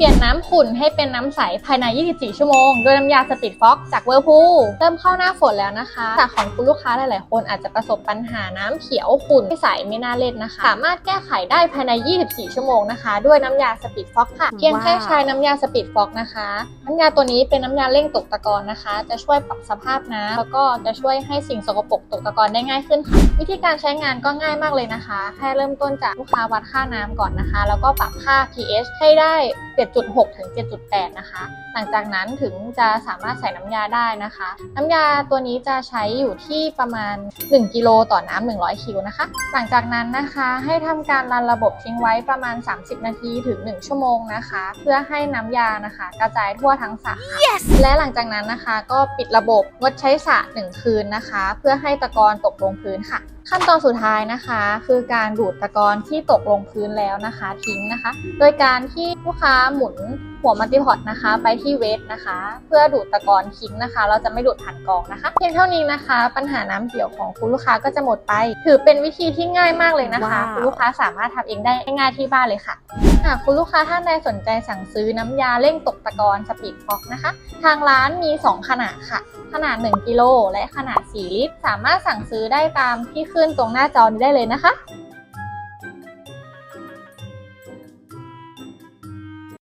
เปลี่ยนน้ำขุ่นให้เป็นน้ำใสภายใน 24 ชั่วโมงด้วยน้ำยาสปีดฟ็อกจากเวอร์พูลเริ่มเข้าหน้าฝนแล้วนะคะ จากของคุณลูกค้าหลาย ๆ คนอาจจะประสบปัญหาน้ำเขียวขุ่นไม่ใสไม่น่าเล่นนะคะ สามารถแก้ไขได้ภายใน 24 ชั่วโมงนะคะ ด้วยน้ำยาสปีดฟ็อกค่ะ เพียงแค่ใช้น้ำยาสปีดฟ็อกนะคะ น้ำยาตัวนี้เป็นน้ำยาเร่งตกตะกอนนะคะ จะช่วยปรับสภาพน้ำแล้วก็จะช่วยให้สิ่งสกปรกตกตะกอนได้ง่ายขึ้นค่ะ วิธีการใช้งานก็ง่ายมากเลยนะคะ แค่เริ่มต้นจากลูกค้าวัดค่าน้ำก่อนนะคะ แล้วก็ปรับค่า pH ให้ได้7.6 ถึง 7.8 นะคะ หลังจากนั้นถึงจะสามารถใส่น้ำยาได้นะคะ น้ำยาตัวนี้จะใช้อยู่ที่ประมาณ 1 กิโลต่อน้ำ100 คิวนะคะ หลังจากนั้นนะคะให้ทำการรันระบบทิ้งไว้ประมาณ 30 นาทีถึง 1 ชั่วโมงนะคะ เพื่อให้น้ำยานะคะ กระจายทั่วทั้งสระค่ะและหลังจากนั้นนะคะ ก็ปิดระบบงดใช้สระ1คืนนะคะ เพื่อให้ตะกอนตกลงพื้นค่ะ ขั้นตอนสุดท้ายนะคะ คือการดูดตะกอนที่ตกลงพื้นแล้วนะคะทิ้งนะคะ โดยการที่ลูกค้าหมุนหัวมัลติพอตนะคะ ไปที่เวทนะคะ เพื่อดูดตะกอนทิ้งนะคะ เราจะไม่ดูดผ่านกรองนะคะ เพียงเท่านี้นะคะ ปัญหาน้ำเสียวของคุณลูกค้าก็จะหมดไป ถือเป็นวิธีที่ง่ายมากเลยนะคะว้าวคุณลูกค้าสามารถทำเองได้ง่ายๆที่บ้านเลยค่ะหากคุณลูกค้าท่านใดสนใจสั่งซื้อน้ำยาเร่งตกตะกอนสปีดฟ็อกนะคะ ทางร้านมี 2 ขนาดค่ะ ขนาด 1 กิโลและขนาด 4 ลิตร สามารถสั่งซื้อได้ตามที่ขึ้นตรงหน้าจอนี้ได้เลยนะคะ